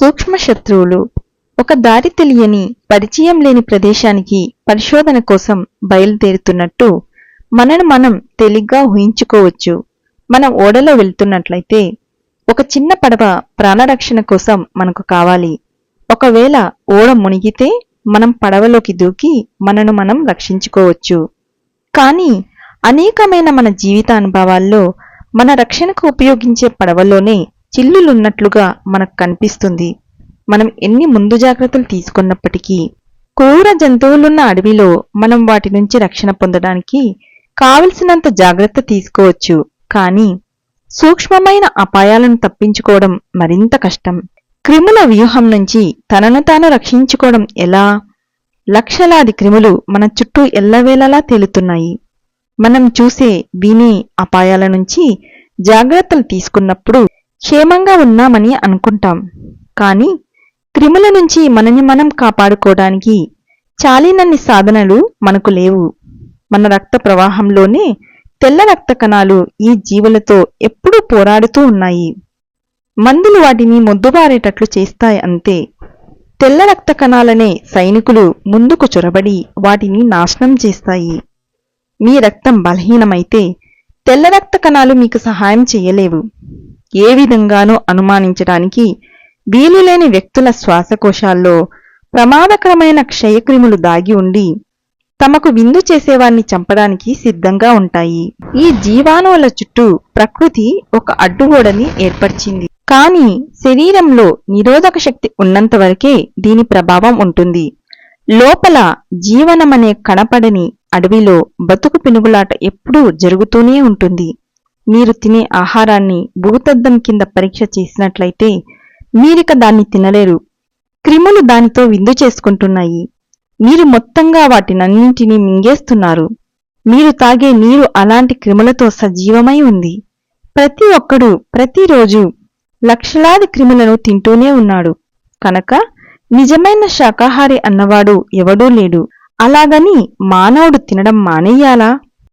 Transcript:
సూక్ష్మ శత్రువులు ఒక దారి తెలియని పరిచయం లేని ప్రదేశానికి పరిశోధన కోసం బయలుదేరుతున్నట్టు మనను మనం తేలిగ్గా ఊహించుకోవచ్చు. మనం ఓడలో వెళ్తున్నట్లయితే ఒక చిన్న పడవ ప్రాణరక్షణ కోసం మనకు కావాలి. ఒకవేళ ఓడ మునిగితే మనం పడవలోకి దూకి మనను మనం రక్షించుకోవచ్చు. కానీ అనేకమైన మన జీవిత అనుభవాల్లో మన రక్షణకు ఉపయోగించే పడవలోనే చిల్లులున్నట్లుగా మనకు కనిపిస్తుంది. మనం ఎన్ని ముందు జాగ్రత్తలు తీసుకున్నప్పటికీ క్రూర జంతువులున్న అడవిలో మనం వాటి నుంచి రక్షణ పొందడానికి కావలసినంత జాగ్రత్త తీసుకోవచ్చు. కానీ సూక్ష్మమైన అపాయాలను తప్పించుకోవడం మరింత కష్టం. క్రిముల వ్యూహం నుంచి తనను తాను రక్షించుకోవడం ఎలా? లక్షలాది క్రిములు మన చుట్టూ ఎల్లవేళలా తేలుతున్నాయి. మనం చూసే వినే అపాయాల నుంచి జాగ్రత్తలు తీసుకున్నప్పుడు క్షేమంగా ఉన్నామని అనుకుంటాం. కానీ క్రిముల నుంచి మనని మనం కాపాడుకోవడానికి చాలినన్ని సాధనలు మనకు లేవు. మన రక్త ప్రవాహంలోనే తెల్ల రక్త కణాలు ఈ జీవులతో ఎప్పుడూ పోరాడుతూ ఉన్నాయి. మందులు వాటిని మొద్దుబారేటట్లు చేస్తాయి అంతే. తెల్ల రక్త కణాలనే సైనికులు ముందుకు చొరబడి వాటిని నాశనం చేస్తాయి. మీ రక్తం బలహీనమైతే తెల్ల రక్త కణాలు మీకు సహాయం చేయలేవు. ఏ విధంగానూ అనుమానించడానికి వీలులేని వ్యక్తుల శ్వాసకోశాల్లో ప్రమాదకరమైన క్షయక్రిములు దాగి ఉండి తమకు విందు చేసేవాన్ని చంపడానికి సిద్ధంగా ఉంటాయి. ఈ జీవాణువుల చుట్టూ ప్రకృతి ఒక అడ్డుగోడని ఏర్పరిచింది. కానీ శరీరంలో నిరోధక శక్తి ఉన్నంత వరకే దీని ప్రభావం ఉంటుంది. లోపల జీవనమనే కనపడని అడవిలో బతుకు పినుగులాట ఎప్పుడూ జరుగుతూనే ఉంటుంది. మీరు తినే ఆహారాన్ని భూతద్దం కింద పరీక్ష చేసినట్లయితే మీరిక దాన్ని తినలేరు. క్రిములు దానితో విందు చేసుకుంటున్నాయి. మీరు మొత్తంగా వాటినన్నింటినీ మింగేస్తున్నారు. మీరు తాగే నీరు అలాంటి క్రిములతో సజీవమై ఉంది. ప్రతి ఒక్కడు ప్రతిరోజు లక్షలాది క్రిములను తింటూనే ఉన్నాడు. కనుక నిజమైన శాకాహారి అన్నవాడు ఎవడూ లేడు. అలాగని మానవుడు తినడం మానేయాలా?